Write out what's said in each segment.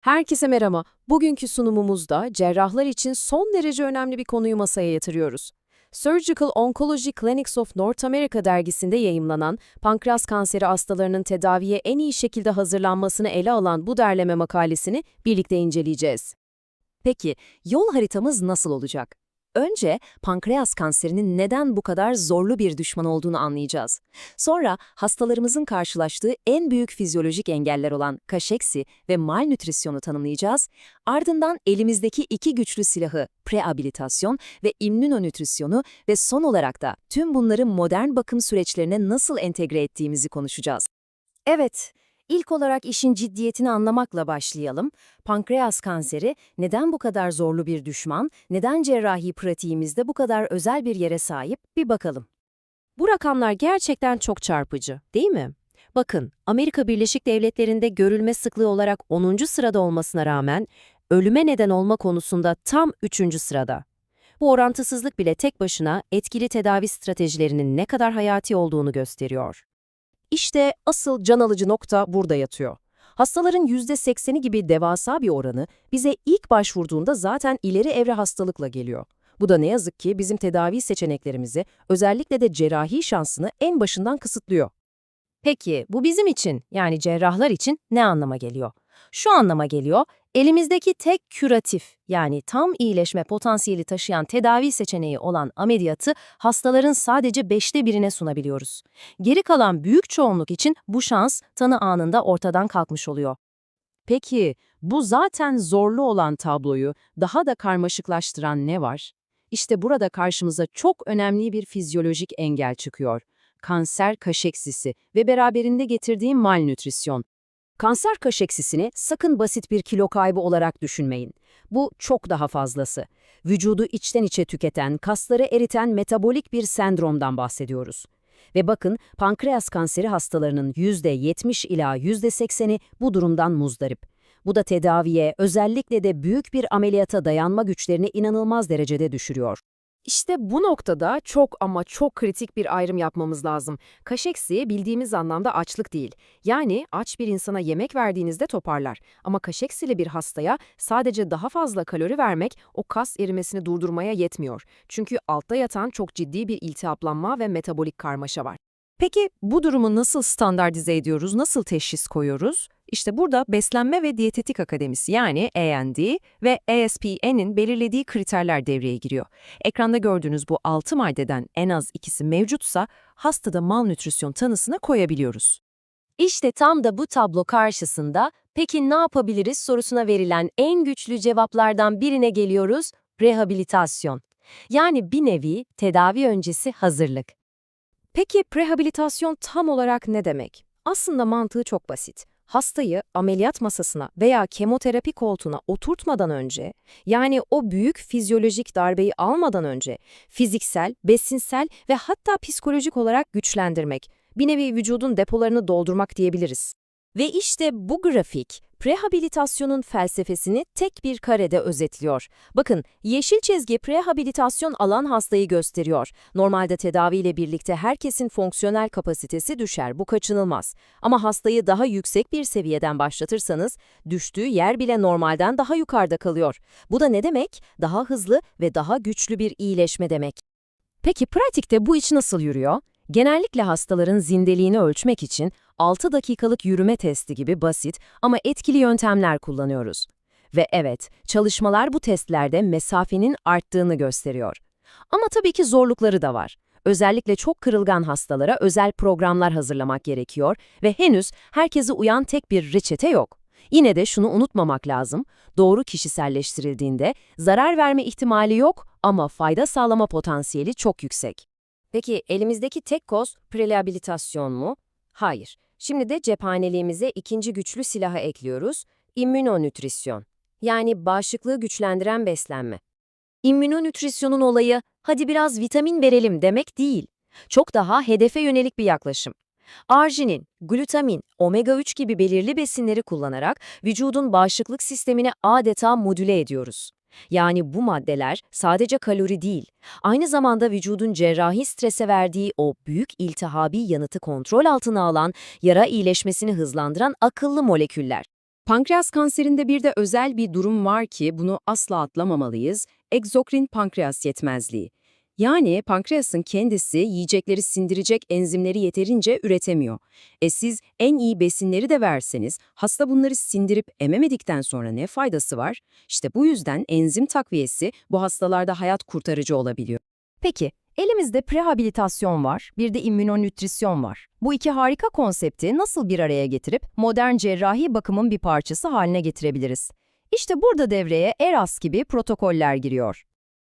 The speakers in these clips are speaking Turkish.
Herkese merhaba. Bugünkü sunumumuzda cerrahlar için son derece önemli bir konuyu masaya yatırıyoruz. Surgical Oncology Clinics of North America dergisinde yayımlanan pankreas kanseri hastalarının tedaviye en iyi şekilde hazırlanmasını ele alan bu derleme makalesini birlikte inceleyeceğiz. Peki, yol haritamız nasıl olacak? Önce pankreas kanserinin neden bu kadar zorlu bir düşman olduğunu anlayacağız. Sonra hastalarımızın karşılaştığı en büyük fizyolojik engeller olan kaşeksi ve malnütrisyonu tanımlayacağız. Ardından elimizdeki iki güçlü silahı preabilitasyon ve immünonütrisyonu ve son olarak da tüm bunları modern bakım süreçlerine nasıl entegre ettiğimizi konuşacağız. Evet, ilk olarak işin ciddiyetini anlamakla başlayalım. Pankreas kanseri neden bu kadar zorlu bir düşman, neden cerrahi pratiğimizde bu kadar özel bir yere sahip bir bakalım. Bu rakamlar gerçekten çok çarpıcı, değil mi? Bakın, Amerika Birleşik Devletleri'nde görülme sıklığı olarak 10. sırada olmasına rağmen ölüme neden olma konusunda tam 3. sırada. Bu orantısızlık bile tek başına etkili tedavi stratejilerinin ne kadar hayati olduğunu gösteriyor. İşte asıl can alıcı nokta burada yatıyor. Hastaların %80'i gibi devasa bir oranı bize ilk başvurduğunda zaten ileri evre hastalıkla geliyor. Bu da ne yazık ki bizim tedavi seçeneklerimizi, özellikle de cerrahi şansını en başından kısıtlıyor. Peki bu bizim için yani cerrahlar için ne anlama geliyor? Şu anlama geliyor, elimizdeki tek küratif yani tam iyileşme potansiyeli taşıyan tedavi seçeneği olan ameliyatı hastaların sadece beşte birine sunabiliyoruz. Geri kalan büyük çoğunluk için bu şans tanı anında ortadan kalkmış oluyor. Peki, bu zaten zorlu olan tabloyu daha da karmaşıklaştıran ne var? İşte burada karşımıza çok önemli bir fizyolojik engel çıkıyor. Kanser kaşeksisi ve beraberinde getirdiği malnütrisyon. Kanser kaşeksisini sakın basit bir kilo kaybı olarak düşünmeyin. Bu çok daha fazlası. Vücudu içten içe tüketen, kasları eriten metabolik bir sendromdan bahsediyoruz. Ve bakın pankreas kanseri hastalarının %70 ila %80'i bu durumdan muzdarip. Bu da tedaviye, özellikle de büyük bir ameliyata dayanma güçlerini inanılmaz derecede düşürüyor. İşte bu noktada çok ama çok kritik bir ayrım yapmamız lazım. Kaşeksi bildiğimiz anlamda açlık değil. Yani aç bir insana yemek verdiğinizde toparlar. Ama kaşeksili bir hastaya sadece daha fazla kalori vermek o kas erimesini durdurmaya yetmiyor. Çünkü altta yatan çok ciddi bir iltihaplanma ve metabolik karmaşa var. Peki bu durumu nasıl standartize ediyoruz, nasıl teşhis koyuyoruz? İşte burada Beslenme ve Diyetetik Akademisi yani AND ve ASPN'in belirlediği kriterler devreye giriyor. Ekranda gördüğünüz bu 6 maddeden en az ikisi mevcutsa hastada malnütrisyon tanısına koyabiliyoruz. İşte tam da bu tablo karşısında peki ne yapabiliriz sorusuna verilen en güçlü cevaplardan birine geliyoruz, rehabilitasyon. Yani bir nevi tedavi öncesi hazırlık. Peki prehabilitasyon tam olarak ne demek? Aslında mantığı çok basit. Hastayı ameliyat masasına veya kemoterapi koltuğuna oturtmadan önce, yani o büyük fizyolojik darbeyi almadan önce fiziksel, besinsel ve hatta psikolojik olarak güçlendirmek, bir nevi vücudun depolarını doldurmak diyebiliriz. Ve işte bu grafik, prehabilitasyonun felsefesini tek bir karede özetliyor. Bakın, yeşil çizgi prehabilitasyon alan hastayı gösteriyor. Normalde tedaviyle birlikte herkesin fonksiyonel kapasitesi düşer, bu kaçınılmaz. Ama hastayı daha yüksek bir seviyeden başlatırsanız, düştüğü yer bile normalden daha yukarıda kalıyor. Bu da ne demek? Daha hızlı ve daha güçlü bir iyileşme demek. Peki pratikte bu iş nasıl yürüyor? Genellikle hastaların zindeliğini ölçmek için 6 dakikalık yürüme testi gibi basit ama etkili yöntemler kullanıyoruz. Ve evet, çalışmalar bu testlerde mesafenin arttığını gösteriyor. Ama tabii ki zorlukları da var. Özellikle çok kırılgan hastalara özel programlar hazırlamak gerekiyor ve henüz herkese uyan tek bir reçete yok. Yine de şunu unutmamak lazım, doğru kişiselleştirildiğinde zarar verme ihtimali yok ama fayda sağlama potansiyeli çok yüksek. Peki elimizdeki tek koz prelabilitasyon mu? Hayır. Şimdi de cephaneliğimize ikinci güçlü silahı ekliyoruz, immünonütrisyon. Yani bağışıklığı güçlendiren beslenme. İmmünonütrisyonun olayı, hadi biraz vitamin verelim demek değil. Çok daha hedefe yönelik bir yaklaşım. Arginin, glutamin, omega-3 gibi belirli besinleri kullanarak vücudun bağışıklık sistemini adeta modüle ediyoruz. Yani bu maddeler sadece kalori değil, aynı zamanda vücudun cerrahi strese verdiği o büyük iltihabi yanıtı kontrol altına alan, yara iyileşmesini hızlandıran akıllı moleküller. Pankreas kanserinde bir de özel bir durum var ki bunu asla atlamamalıyız. Egzokrin pankreas yetmezliği. Yani pankreasın kendisi yiyecekleri sindirecek enzimleri yeterince üretemiyor. E siz en iyi besinleri de verseniz hasta bunları sindirip ememedikten sonra ne faydası var? İşte bu yüzden enzim takviyesi bu hastalarda hayat kurtarıcı olabiliyor. Peki, elimizde prehabilitasyon var, bir de immünonütrisyon var. Bu iki harika konsepti nasıl bir araya getirip modern cerrahi bakımın bir parçası haline getirebiliriz? İşte burada devreye ERAS gibi protokoller giriyor.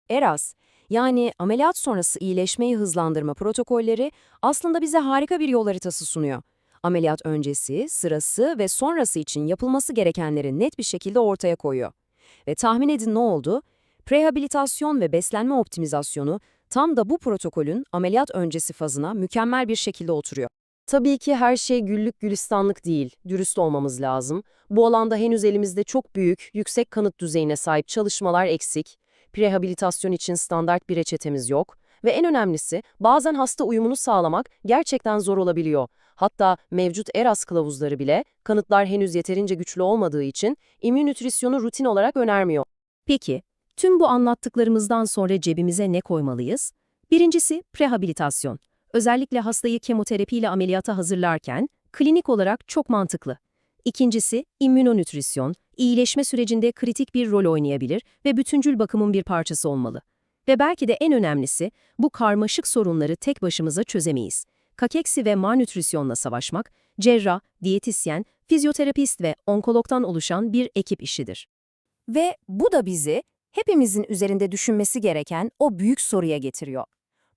ERAS, yani ameliyat sonrası iyileşmeyi hızlandırma protokolleri aslında bize harika bir yol haritası sunuyor. Ameliyat öncesi, sırası ve sonrası için yapılması gerekenleri net bir şekilde ortaya koyuyor. Ve tahmin edin ne oldu? Prehabilitasyon ve beslenme optimizasyonu tam da bu protokolün ameliyat öncesi fazına mükemmel bir şekilde oturuyor. Tabii ki her şey güllük gülistanlık değil, dürüst olmamız lazım. Bu alanda henüz elimizde çok büyük, yüksek kanıt düzeyine sahip çalışmalar eksik, prehabilitasyon için standart bir reçetemiz yok ve en önemlisi bazen hasta uyumunu sağlamak gerçekten zor olabiliyor. Hatta mevcut ERAS kılavuzları bile kanıtlar henüz yeterince güçlü olmadığı için immünütrisyonu rutin olarak önermiyor. Peki, tüm bu anlattıklarımızdan sonra cebimize ne koymalıyız? Birincisi prehabilitasyon. Özellikle hastayı kemoterapiyle ameliyata hazırlarken klinik olarak çok mantıklı. İkincisi immünonütrisyon. İyileşme sürecinde kritik bir rol oynayabilir ve bütüncül bakımın bir parçası olmalı. Ve belki de en önemlisi bu karmaşık sorunları tek başımıza çözemeyiz. Kakeksi ve malnütrisyonla savaşmak, cerrah, diyetisyen, fizyoterapist ve onkologdan oluşan bir ekip işidir. Ve bu da bizi hepimizin üzerinde düşünmesi gereken o büyük soruya getiriyor.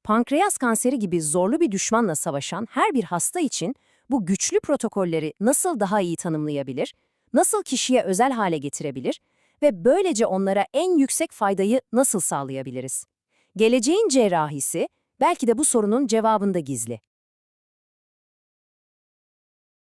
Pankreas kanseri gibi zorlu bir düşmanla savaşan her bir hasta için bu güçlü protokolleri nasıl daha iyi tanımlayabilir, nasıl kişiye özel hale getirebilir ve böylece onlara en yüksek faydayı nasıl sağlayabiliriz? Geleceğin cerrahisi belki de bu sorunun cevabında gizli.